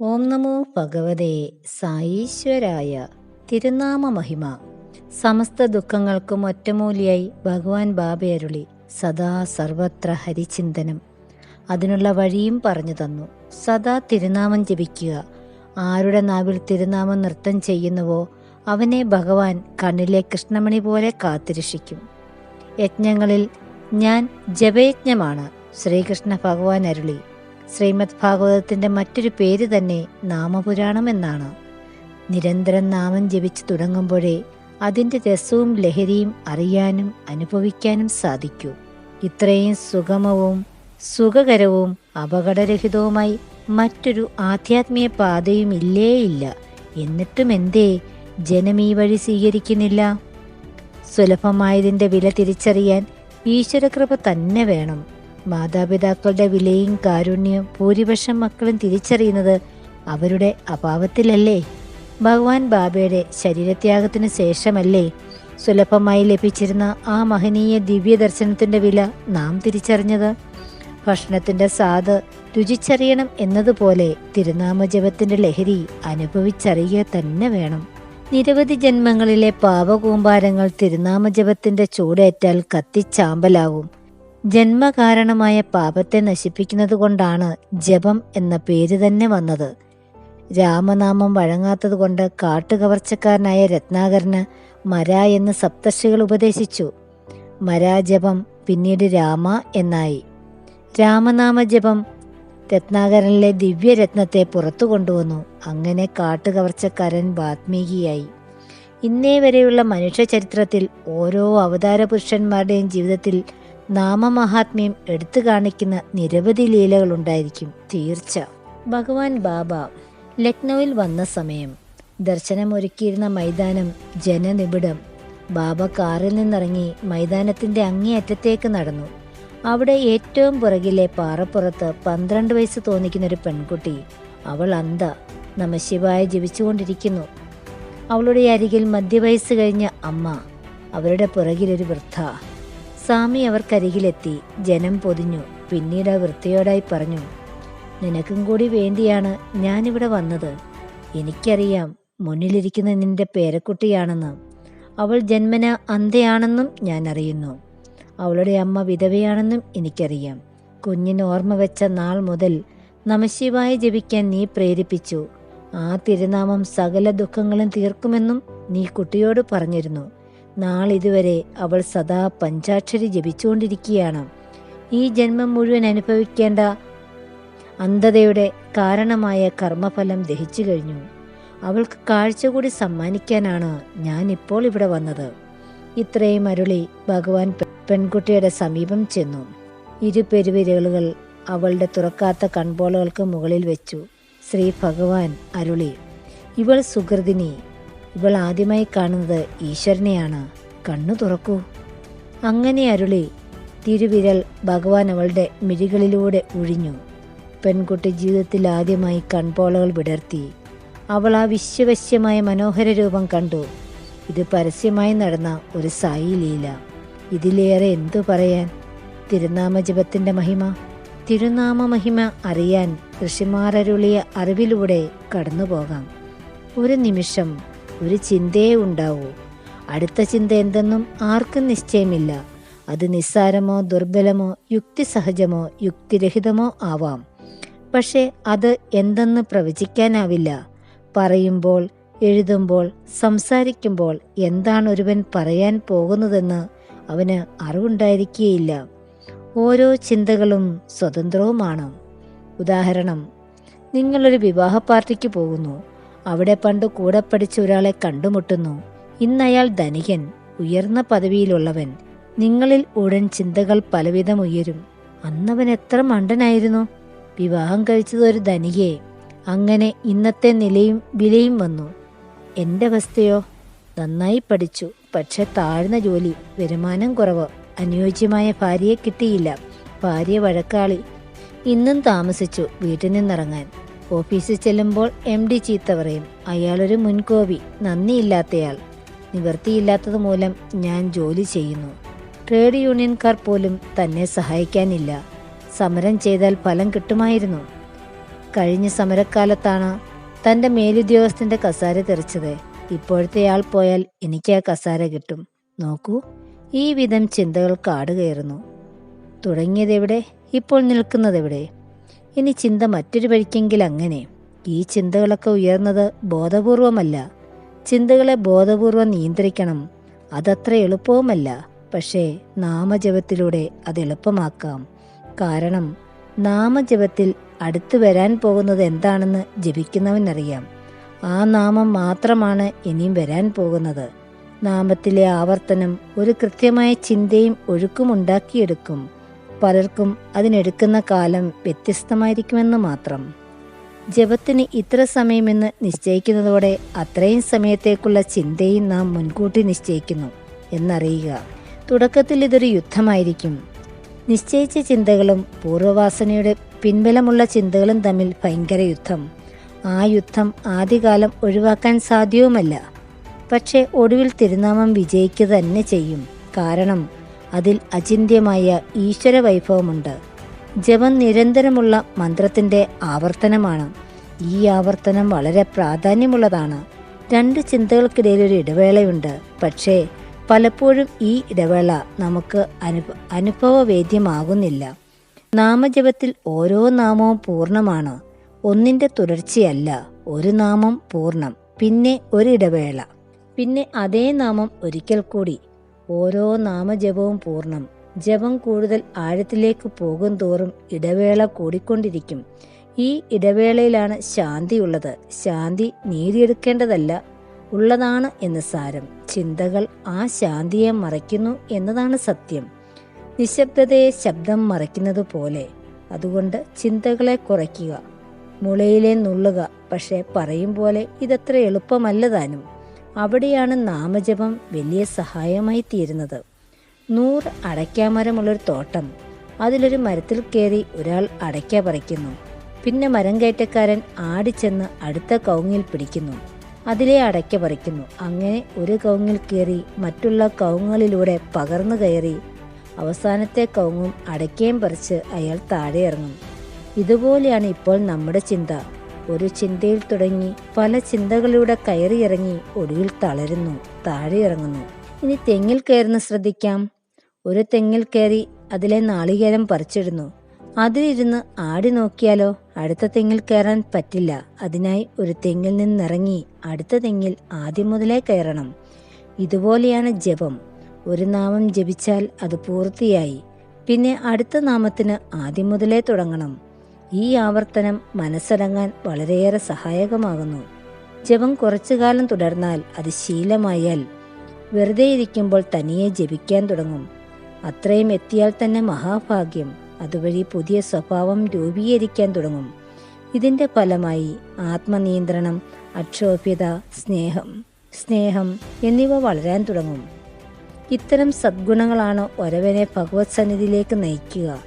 ഓം നമോ ഭഗവതേ സായീശ്വരായ. തിരുനാമ മഹിമ സമസ്ത ദുഃഖങ്ങൾക്കും ഒറ്റമൂലിയായി ഭഗവാൻ ബാബയരുളി സദാ സർവത്ര ഹരിചിന്തനം. അതിനുള്ള വഴിയും പറഞ്ഞു തന്നു. സദാ തിരുനാമം ജപിക്കുക. ആരുടെ നാവിൽ തിരുനാമം നൃത്തം ചെയ്യുന്നുവോ അവനെ ഭഗവാൻ കണ്ണിലെ കൃഷ്ണമണി പോലെ കാത്തിരക്ഷിക്കും. യജ്ഞങ്ങളിൽ ഞാൻ ജപയജ്ഞമാണ്. ശ്രീകൃഷ്ണ ഭഗവാൻ അരുളി ശ്രീമദ് ഭാഗവതത്തിന്റെ മറ്റൊരു പേര് തന്നെ നാമപുരാണം എന്നാണ്. നിരന്തരം നാമം ജപിച്ചു തുടങ്ങുമ്പോഴേ അതിന്റെ രസവും ലഹരിയും അറിയാനും അനുഭവിക്കാനും സാധിക്കൂ. ഇത്രയും സുഗമവും സുഖകരവും അപകടരഹിതവുമായി മറ്റൊരു ആധ്യാത്മിക പാതയും ഇല്ലേ ഇല്ല എന്നിട്ടും എന്തേ ജനം ഈ വഴി സ്വീകരിക്കുന്നില്ല? സുലഭമായതിന്റെ വില തിരിച്ചറിയാൻ ഈശ്വരകൃപ തന്നെ വേണം. മാതാപിതാക്കളുടെ വിലയും കാരുണ്യവും ഭൂരിപക്ഷം മക്കളും തിരിച്ചറിയുന്നത് അവരുടെ അഭാവത്തിലല്ലേ? ഭഗവാൻ ബാബയുടെ ശരീരത്യാഗത്തിന് ശേഷമല്ലേ? സുലഭമായി ലഭിച്ചിരുന്ന ആ മഹനീയ ദിവ്യ ദർശനത്തിന്റെ വില നാം തിരിച്ചറിഞ്ഞത്. ഭക്ഷണത്തിന്റെ സ്വാദ് രുചിച്ചറിയണം എന്നതുപോലെ തിരുനാമജപത്തിന്റെ ലഹരി അനുഭവിച്ചറിയുക തന്നെ വേണം. നിരവധി ജന്മങ്ങളിലെ പാപകൂമ്പാരങ്ങൾ തിരുനാമജപത്തിന്റെ ചൂടേറ്റാൽ കത്തിച്ചാമ്പലാവും ജന്മകാരണമായ പാപത്തെ നശിപ്പിക്കുന്നത് കൊണ്ടാണ് ജപം എന്ന പേര് തന്നെ വന്നത്. രാമനാമം വഴങ്ങാത്തതുകൊണ്ട് കാട്ടുകവർച്ചക്കാരനായ രത്നാകരന് മര എന്ന് സപ്തർഷികൾ ഉപദേശിച്ചു. മരാജപം പിന്നീട് രാമ എന്നായി. രാമനാമ ജപം രത്നാകരനിലെ ദിവ്യരത്നത്തെ പുറത്തു കൊണ്ടുവന്നു. അങ്ങനെ കാട്ടുകവർച്ചക്കാരൻ വാത്മീകിയായി. ഇന്നേ വരെയുള്ള മനുഷ്യ ചരിത്രത്തിൽ ഓരോ അവതാര പുരുഷന്മാരുടെയും ജീവിതത്തിൽ നാമമഹാത്മ്യം എടുത്തു കാണിക്കുന്ന നിരവധി ലീലകളുണ്ടായിരിക്കും തീർച്ച. ഭഗവാൻ ബാബ ലക്നൌവിൽ വന്ന സമയം. ദർശനമൊരുക്കിയിരുന്ന മൈതാനം ജനനിബിഡം. ബാബ കാറിൽ നിന്നിറങ്ങി മൈതാനത്തിന്റെ അങ്ങേയറ്റത്തേക്ക് നടന്നു. അവിടെ ഏറ്റവും പുറകിലെ പാറപ്പുറത്ത് പന്ത്രണ്ട് വയസ്സ് തോന്നിക്കുന്ന ഒരു പെൺകുട്ടി. അവൾ അന്ധ നമശിവായ ജീവിച്ചുകൊണ്ടിരിക്കുന്നു അവളുടെ അരികിൽ മധ്യവയസ്സ് കഴിഞ്ഞ അമ്മ അവരുടെ പുറകിലൊരു വൃദ്ധ. സ്വാമി അവർക്കരികിലെത്തി ജനം പൊതിഞ്ഞു. പിന്നീട് വൃത്തിയോടായി പറഞ്ഞു നിനക്കും കൂടി വേണ്ടിയാണ് ഞാനിവിടെ വന്നത്. എനിക്കറിയാം മുന്നിലിരിക്കുന്ന നിന്റെ പേരക്കുട്ടിയാണെന്ന്. അവൾ ജന്മന അന്ധയാണെന്നും ഞാൻ അറിയുന്നു അവളുടെ അമ്മ വിധവയാണെന്നും എനിക്കറിയാം. കുഞ്ഞിന് ഓർമ്മ വെച്ച നാൾ മുതൽ നമശിവായ ജപിക്കാൻ നീ പ്രേരിപ്പിച്ചു. ആ തിരുനാമം സകല ദുഃഖങ്ങളും തീർക്കുമെന്നും നീ കുട്ടിയോട് പറഞ്ഞിരുന്നു. നാളിതുവരെ അവൾ സദാ പഞ്ചാക്ഷരി ജപിച്ചുകൊണ്ടിരിക്കുകയാണ്. ഈ ജന്മം മുഴുവൻ അനുഭവിക്കേണ്ട അന്ധതയുടെ കാരണമായ കർമ്മഫലം ദഹിച്ചു കഴിഞ്ഞു. അവൾക്ക് കാഴ്ച കൂടി സമ്മാനിക്കാനാണ് ഞാൻ ഇപ്പോൾ ഇവിടെ വന്നത്. ഇത്രയും അരുളി ഭഗവാൻ പെൺകുട്ടിയുടെ സമീപം ചെന്നു. ഇരു പെരുവിരലുകൾ അവളുടെ തുറക്കാത്ത കൺപോളകൾക്ക് മുകളിൽ വെച്ചു. ശ്രീ ഭഗവാൻ അരുളി ഇവൾ സുഹൃതിനി ഇവൾ ആദ്യമായി കാണുന്നത് ഈശ്വരനെയാണ്. കണ്ണു തുറക്കൂ. അങ്ങനെ അരുളി തിരുവിരൽ ഭഗവാൻ അവളുടെ മിഴികളിലൂടെ ഒഴിഞ്ഞു. പെൺകുട്ടി ജീവിതത്തിൽ ആദ്യമായി കൺപോളകൾ വിടർത്തി. അവൾ ആ വിശ്വവശ്യമായ മനോഹര രൂപം കണ്ടു. ഇത് പരസ്യമായി നടന്ന ഒരു സായി ലീല. ഇതിലേറെ എന്തു പറയാൻ? തിരുനാമജപത്തിന്റെ മഹിമ. തിരുനാമ മഹിമ അറിയാൻ ഋഷിമാരരുളിയ അറിവിലൂടെ കടന്നു പോകാം ഒരു നിമിഷം ഒരു ചിന്തയേ ഉണ്ടാവൂ. അടുത്ത ചിന്ത എന്തെന്നും ആർക്കും നിശ്ചയമില്ല. അത് നിസ്സാരമോ ദുർബലമോ യുക്തിസഹജമോ യുക്തിരഹിതമോ ആവാം. പക്ഷേ അത് എന്തെന്ന് പ്രവചിക്കാനാവില്ല. പറയുമ്പോൾ എഴുതുമ്പോൾ സംസാരിക്കുമ്പോൾ എന്താണ് ഒരുവൻ പറയാൻ പോകുന്നതെന്ന് അവന് അറിവുണ്ടായിരിക്കുകയില്ല ഓരോ ചിന്തകളും സ്വതന്ത്രവുമാണ്. ഉദാഹരണം നിങ്ങളൊരു വിവാഹ പാർട്ടിക്ക് പോകുന്നു. അവിടെ പണ്ട് കൂടെ പഠിച്ച ഒരാളെ കണ്ടുമുട്ടുന്നു. ഇന്നയാൾ ധനികൻ ഉയർന്ന പദവിയിലുള്ളവൻ. നിങ്ങളിൽ ഉടൻ ചിന്തകൾ പലവിധം ഉയരും. അന്നവൻ എത്ര മണ്ടനായിരുന്നു. വിവാഹം കഴിച്ചത് ഒരു ധനികയെ. അങ്ങനെ ഇന്നത്തെ നിലയും വിലയും വന്നു. എന്റെ അവസ്ഥയോ? നന്നായി പഠിച്ചു. പക്ഷെ താഴ്ന്ന ജോലി വരുമാനം കുറവ് അനുയോജ്യമായ ഭാര്യയെ കിട്ടിയില്ല. ഭാര്യ വഴക്കാളി. ഇന്നും താമസിച്ചു വീട്ടിൽ നിന്നിറങ്ങാൻ. ഓഫീസിൽ ചെല്ലുമ്പോൾ എം ഡി ചീത്ത പറയും. അയാളൊരു മുൻകോപി നന്ദിയില്ലാത്തയാൾ. നിവൃത്തിയില്ലാത്തത് മൂലം ഞാൻ ജോലി ചെയ്യുന്നു. ട്രേഡ് യൂണിയൻകാർ പോലും തന്നെ സഹായിക്കാനില്ല. സമരം ചെയ്താൽ ഫലം കിട്ടുമായിരുന്നു. കഴിഞ്ഞ സമരക്കാലത്താണ് തന്റെ മേലുദ്യോഗസ്ഥന്റെ കസാര തെറിച്ചത്. ഇപ്പോഴത്തെ ആൾ പോയാൽ എനിക്ക് ആ കസാര കിട്ടും. നോക്കൂ ഈ വിധം ചിന്തകൾ കാടുകയറുന്നു. തുടങ്ങിയതെവിടെ? ഇപ്പോൾ നിൽക്കുന്നതെവിടെ? ഇനി ചിന്ത മറ്റൊരു വഴിക്കെങ്കിൽ അങ്ങനെ. ഈ ചിന്തകളൊക്കെ ഉയർന്നത് ബോധപൂർവമല്ല. ചിന്തകളെ ബോധപൂർവം നിയന്ത്രിക്കണം. അതത്ര എളുപ്പവുമല്ല. പക്ഷേ നാമജപത്തിലൂടെ അത് എളുപ്പമാക്കാം. കാരണം നാമജപത്തിൽ അടുത്തു വരാൻ പോകുന്നത് എന്താണെന്ന് ജപിക്കുന്നവനറിയാം. ആ നാമം മാത്രമാണ് ഇനിയും വരാൻ പോകുന്നത്. നാമത്തിലെ ആവർത്തനം ഒരു കൃത്യമായ ചിന്തയും ഒഴുക്കും ഉണ്ടാക്കിയെടുക്കും. പലർക്കും അതിനെടുക്കുന്ന കാലം വ്യത്യസ്തമായിരിക്കുമെന്ന് മാത്രം. ജപത്തിന് ഇത്ര സമയമെന്ന് നിശ്ചയിക്കുന്നതോടെ അത്രയും സമയത്തേക്കുള്ള ചിന്തയും നാം മുൻകൂട്ടി നിശ്ചയിക്കുന്നു എന്നറിയുക. തുടക്കത്തിൽ ഇതൊരു യുദ്ധമായിരിക്കും. നിശ്ചയിച്ച ചിന്തകളും പൂർവവാസനയുടെ പിൻബലമുള്ള ചിന്തകളും തമ്മിൽ ഭയങ്കര യുദ്ധം. ആ യുദ്ധം ആദ്യകാലം ഒഴിവാക്കാൻ സാധ്യവുമല്ല. പക്ഷേ ഒടുവിൽ തിരുനാമം വിജയിക്കുക തന്നെ ചെയ്യും. കാരണം അതിൽ അചിന്ത്യമായ ഈശ്വര വൈഭവമുണ്ട് ജപം നിരന്തരമുള്ള മന്ത്രത്തിന്റെ ആവർത്തനമാണ്. ഈ ആവർത്തനം വളരെ പ്രാധാന്യമുള്ളതാണ്. രണ്ട് ചിന്തകൾക്കിടയിൽ ഒരു ഇടവേളയുണ്ട്. പക്ഷേ പലപ്പോഴും ഈ ഇടവേള നമുക്ക് അനുഭ അനുഭവവേദ്യമാകുന്നില്ല. നാമജപത്തിൽ ഓരോ നാമവും പൂർണമാണ്. ഒന്നിന്റെ തുടർച്ചയല്ല ഒരു നാമം പൂർണം പിന്നെ ഒരിടവേള പിന്നെ അതേ നാമം ഒരിക്കൽ കൂടി ഓരോ നാമജപവും പൂർണം. ജപം കൂടുതൽ ആഴത്തിലേക്ക് പോകും തോറും ഇടവേള കൂടിക്കൊണ്ടിരിക്കും. ഈ ഇടവേളയിലാണ് ശാന്തിയുള്ളത്. ശാന്തി നേടിയെടുക്കേണ്ടതല്ല ഉള്ളതാണ് എന്ന് സാരം. ചിന്തകൾ ആ ശാന്തിയെ മറയ്ക്കുന്നു എന്നതാണ് സത്യം. നിശബ്ദതയെ ശബ്ദം മറയ്ക്കുന്നത് പോലെ. അതുകൊണ്ട് ചിന്തകളെ കുറയ്ക്കുക മുളയിലെ നുള്ളുക. പക്ഷെ പറയും പോലെ ഇതത്ര എളുപ്പമല്ല താനും. അവിടെയാണ് നാമജപം വലിയ സഹായമായി തീരുന്നത്. നൂറ് അടയ്ക്കാമരമുള്ളൊരു തോട്ടം. അതിലൊരു മരത്തിൽ കയറി ഒരാൾ അടയ്ക്ക പറിക്കുന്നു. പിന്നെ മരം കയറ്റക്കാരൻ ആടിച്ചെന്ന് അടുത്ത കൗങ്ങിൽ പിടിക്കുന്നു. അതിലെ അടയ്ക്ക പറിക്കുന്നു. അങ്ങനെ ഒരു കൗങ്ങിൽ കയറി മറ്റുള്ള കൗങ്ങുകളിലൂടെ പകർന്നു കയറി അവസാനത്തെ കൗങ്ങും അടയ്ക്കയും പറിച്ച് അയാൾ താഴെ ഇറങ്ങും ഇതുപോലെയാണ് ഇപ്പോൾ നമ്മുടെ ചിന്ത. ഒരു ചിന്തയിൽ തുടങ്ങി പല ചിന്തകളിലൂടെ കയറിയിറങ്ങി ഒടുവിൽ തളരുന്നു താഴെ ഇറങ്ങുന്നു. ഇനി തെങ്ങിൽ കയറുന്ന ശ്രദ്ധിക്കാം. ഒരു തെങ്ങിൽ കയറി അതിലെ നാളികേരം പറിച്ചിടുന്നു. അതിലിരുന്ന് ആടി നോക്കിയാലോ? അടുത്ത തെങ്ങിൽ കയറാൻ പറ്റില്ല. അതിനായി ഒരു തെങ്ങിൽ നിന്നിറങ്ങി അടുത്ത തെങ്ങിൽ ആദ്യം മുതലേ കയറണം. ഇതുപോലെയാണ് ജപം. ഒരു നാമം ജപിച്ചാൽ അത് പൂർത്തിയായി. പിന്നെ അടുത്ത നാമത്തിന് ആദ്യം മുതലേ തുടങ്ങണം. ഈ ആവർത്തനം മനസ്സടങ്ങാൻ വളരെയേറെ സഹായകമാകുന്നു. ജപം കുറച്ചു കാലം തുടർന്നാൽ അത് ശീലമായാൽ വെറുതെ ഇരിക്കുമ്പോൾ തനിയെ ജപിക്കാൻ തുടങ്ങും. അത്രയും എത്തിയാൽ തന്നെ മഹാഭാഗ്യം. അതുവഴി പുതിയ സ്വഭാവം രൂപീകരിക്കാൻ തുടങ്ങും. ഇതിന്റെ ഫലമായി ആത്മനിയന്ത്രണം അക്ഷോഭ്യത സ്നേഹം സ്നേഹം എന്നിവ വളരാൻ തുടങ്ങും. ഇത്തരം സദ്ഗുണങ്ങളാണ് ഒരവനെ ഭഗവത് സന്നിധിയിലേക്ക് നയിക്കുക.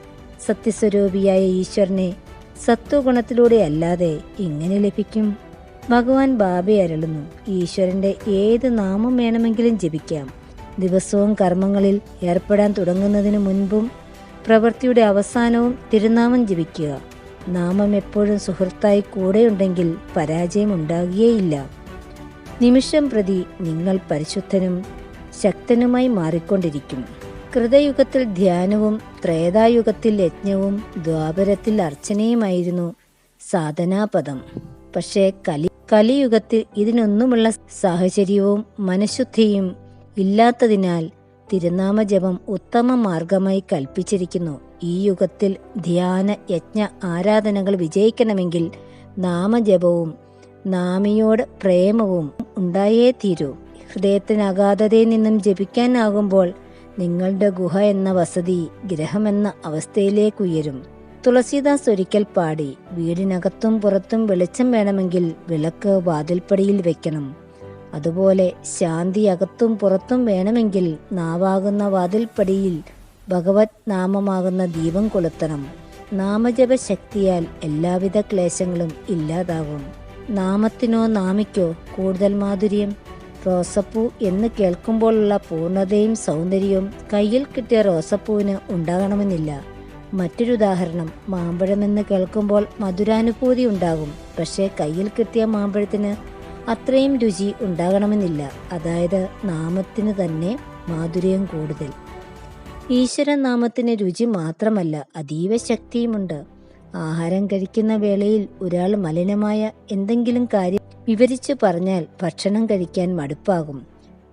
സത്യസ്വരൂപിയായ ഈശ്വരനെ സത്വഗുണത്തിലൂടെ അല്ലാതെ എങ്ങനെ ലഭിക്കും? ഭഗവാൻ ബാബെ അരുളുന്നു. ഈശ്വരന്റെ ഏത് നാമം വേണമെങ്കിലും ജപിക്കാം. ദിവസവും കർമ്മങ്ങളിൽ ഏർപ്പെടാൻ തുടങ്ങുന്നതിന് മുൻപും പ്രവൃത്തിയുടെ അവസാനവും തിരുനാമം ജപിക്കുക. നാമം എപ്പോഴും സുഹൃത്തായി കൂടെയുണ്ടെങ്കിൽ പരാജയം ഉണ്ടാകുകയില്ല. നിമിഷം പ്രതി നിങ്ങൾ പരിശുദ്ധനും ശക്തനുമായി മാറിക്കൊണ്ടിരിക്കും. കൃതയുഗത്തിൽ ധ്യാനവും ത്രേതായുഗത്തിൽ യജ്ഞവും ദ്വാപരത്തിൽ അർച്ചനയുമായിരുന്നു സാധനാപദം. പക്ഷേ കലി കലിയുഗത്തിൽ ഇതിനൊന്നുമുള്ള സാഹചര്യവും മനഃശുദ്ധിയും ഇല്ലാത്തതിനാൽ തിരുനാമജപം ഉത്തമ മാർഗമായി കൽപ്പിച്ചിരിക്കുന്നു. ഈ യുഗത്തിൽ ധ്യാന യജ്ഞ ആരാധനകൾ വിജയിക്കണമെങ്കിൽ നാമജപവും നാമിയോട് പ്രേമവും ഉണ്ടായേ തീരൂ. ഹൃദയത്തിനഗാധതയിൽ നിന്നും ജപിക്കാനാകുമ്പോൾ നിങ്ങളുടെ ഗുഹ എന്ന വസതി ഗ്രഹമെന്ന അവസ്ഥയിലേക്കുയരും. തുളസീദാസ് ഒരിക്കൽ പാടി വീടിനകത്തും പുറത്തും വെളിച്ചം വേണമെങ്കിൽ വിളക്ക് വാതിൽപ്പടിയിൽ വെക്കണം. അതുപോലെ ശാന്തി അകത്തും പുറത്തും വേണമെങ്കിൽ നാവാകുന്ന വാതിൽപ്പടിയിൽ ഭഗവത് നാമമാകുന്ന ദീപം കൊളുത്തണം. നാമജപ ശക്തിയാൽ എല്ലാവിധ ക്ലേശങ്ങളും ഇല്ലാതാകും. നാമത്തിനോ നാമിക്കോ കൂടുതൽ മാധുര്യം? റോസപ്പൂ എന്ന് കേൾക്കുമ്പോഴുള്ള പൂർണതയും സൗന്ദര്യവും കയ്യിൽ കിട്ടിയ റോസപ്പൂവിന് ഉണ്ടാകണമെന്നില്ല. മറ്റൊരു ഉദാഹരണം മാമ്പഴമെന്ന് കേൾക്കുമ്പോൾ മധുരാനുഭൂതി ഉണ്ടാകും. പക്ഷേ കയ്യിൽ കിട്ടിയ മാമ്പഴത്തിന് അത്രയും രുചി ഉണ്ടാകണമെന്നില്ല. അതായത് നാമത്തിന് തന്നെ മാധുര്യം കൂടുതൽ. ഈശ്വര നാമത്തിന് രുചി മാത്രമല്ല അതീവ ശക്തിയുമുണ്ട്. ആഹാരം കഴിക്കുന്ന വേളയിൽ ഒരാൾ മലിനമായ എന്തെങ്കിലും കാര്യം വിവരിച്ചു പറഞ്ഞാൽ ഭക്ഷണം കഴിക്കാൻ മടുപ്പാകും.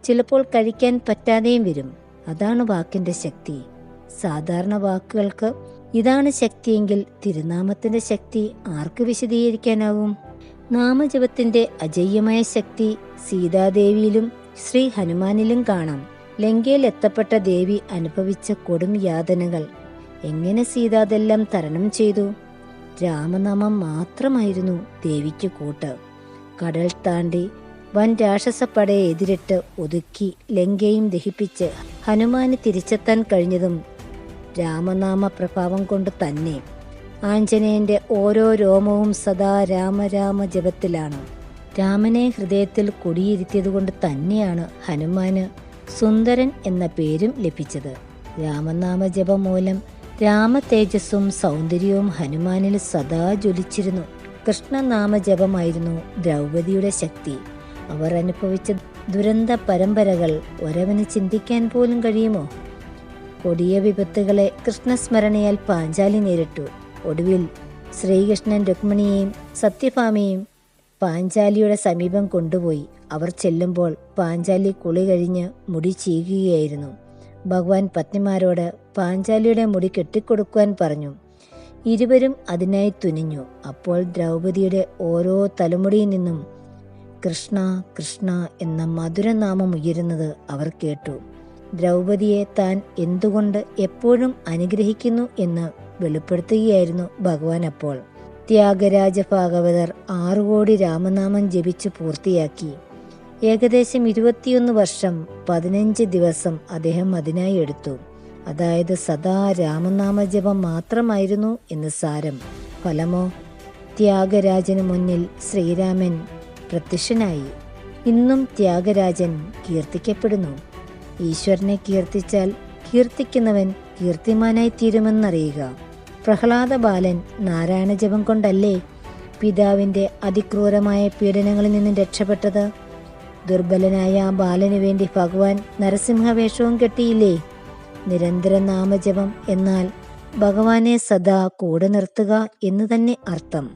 ചിലപ്പോൾ കഴിക്കാൻ പറ്റാതെയും വരും. അതാണ് വാക്കിന്റെ ശക്തി. സാധാരണ വാക്കുകൾക്ക് ഇതാണ് ശക്തിയെങ്കിൽ തിരുനാമത്തിന്റെ ശക്തി ആർക്ക് വിശദീകരിക്കാനാവും നാമജപത്തിന്റെ അജയ്യമായ ശക്തി സീതാദേവിയിലും ശ്രീ ഹനുമാനിലും കാണാം. ലങ്കയിൽ എത്തപ്പെട്ട ദേവി അനുഭവിച്ച കൊടും യാതനകൾ. എങ്ങനെ സീതാതെല്ലാം തരണം ചെയ്തു? രാമനാമം മാത്രമായിരുന്നു ദേവിക്ക് കൂട്ട്. കടൽ താണ്ടി വൻ രാക്ഷസപ്പടയെ എതിരിട്ട് ഒതുക്കി ലങ്കയും ദഹിപ്പിച്ച് ഹനുമാന് തിരിച്ചെത്താൻ കഴിഞ്ഞതും രാമനാമ പ്രഭാവം കൊണ്ട് തന്നെ. ആഞ്ജനേയന്റെ ഓരോ രോമവും സദാ രാമരാമ ജപത്തിലാണ്. രാമനെ ഹൃദയത്തിൽ കൊടിയിരുത്തിയതുകൊണ്ട് തന്നെയാണ് ഹനുമാന് സുന്ദരൻ എന്ന പേരും ലഭിച്ചത്. രാമനാമ ജപം മൂലം രാമ തേജസ്സും സൗന്ദര്യവും ഹനുമാനിൽ സദാ ജ്വലിച്ചിരുന്നു. കൃഷ്ണനാമ ജപമായിരുന്നു ദ്രൗപദിയുടെ ശക്തി. അവർ അനുഭവിച്ച ദുരന്ത പരമ്പരകൾ ഒരവന് ചിന്തിക്കാൻ പോലും കഴിയുമോ? കൊടിയ വിപത്തുകളെ കൃഷ്ണസ്മരണയാൽ പാഞ്ചാലി നേരിട്ടു. ഒടുവിൽ ശ്രീകൃഷ്ണൻ രുക്മിണിയെയും സത്യഭാമയെയും പാഞ്ചാലിയുടെ സമീപം കൊണ്ടുപോയി. അവർ ചെല്ലുമ്പോൾ പാഞ്ചാലി കുളി കഴിഞ്ഞ് മുടി ചീകുകയായിരുന്നു. ഭഗവാൻ പത്നിമാരോട് പാഞ്ചാലിയുടെ മുടി കെട്ടിക്കൊടുക്കുവാൻ പറഞ്ഞു. ഇരുവരും അതിനായി തുനിഞ്ഞു. അപ്പോൾ ദ്രൗപദിയുടെ ഓരോ തലമുടിയിൽ നിന്നും കൃഷ്ണ കൃഷ്ണ എന്ന മധുരനാമം ഉയരുന്നത് അവർ കേട്ടു. ദ്രൗപദിയെ താൻ എന്തുകൊണ്ട് എപ്പോഴും അനുഗ്രഹിക്കുന്നു എന്ന് വെളിപ്പെടുത്തുകയായിരുന്നു ഭഗവാൻ അപ്പോൾ. ത്യാഗരാജ ഭാഗവതർ ആറു കോടി രാമനാമം ജപിച്ചു പൂർത്തിയാക്കി. ഏകദേശം ഇരുപത്തിയൊന്ന് വർഷം പതിനഞ്ച് ദിവസം അദ്ദേഹം അതിനായി എടുത്തു. അതായത് സദാ രാമനാമജപം മാത്രമായിരുന്നു എന്ന് സാരം. ഫലമോ? ത്യാഗരാജന് മുന്നിൽ ശ്രീരാമൻ പ്രത്യക്ഷനായി. ഇന്നും ത്യാഗരാജൻ കീർത്തിക്കപ്പെടുന്നു. ഈശ്വരനെ കീർത്തിച്ചാൽ കീർത്തിക്കുന്നവൻ കീർത്തിമാനായി തീരുമെന്നറിയുക. പ്രഹ്ലാദ ബാലൻ നാരായണ ജപം കൊണ്ടല്ലേ പിതാവിന്റെ അതിക്രൂരമായ പീഡനങ്ങളിൽ നിന്നും രക്ഷപ്പെട്ടത്? ദുർബലനായ ആ ബാലന് വേണ്ടി ഭഗവാൻ നരസിംഹവേഷവും കെട്ടിയില്ലേ? നിരന്തര നാമജപം എന്നാൽ ഭഗവാനെ സദാ കൂടെ നിർത്തുക എന്ന് തന്നെ അർത്ഥം.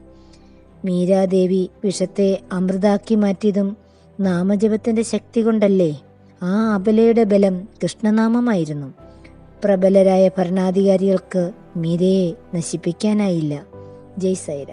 മീരാദേവി വിഷത്തെ അമൃതാക്കി മാറ്റിയതും നാമജപത്തിന്റെ ശക്തി കൊണ്ടല്ലേ ആ അബലയുടെ ബലം കൃഷ്ണനാമമായിരുന്നു. പ്രബലരായ ഭരണാധികാരികൾക്ക് മീരയെ നശിപ്പിക്കാനായില്ല. ജയ് സൈര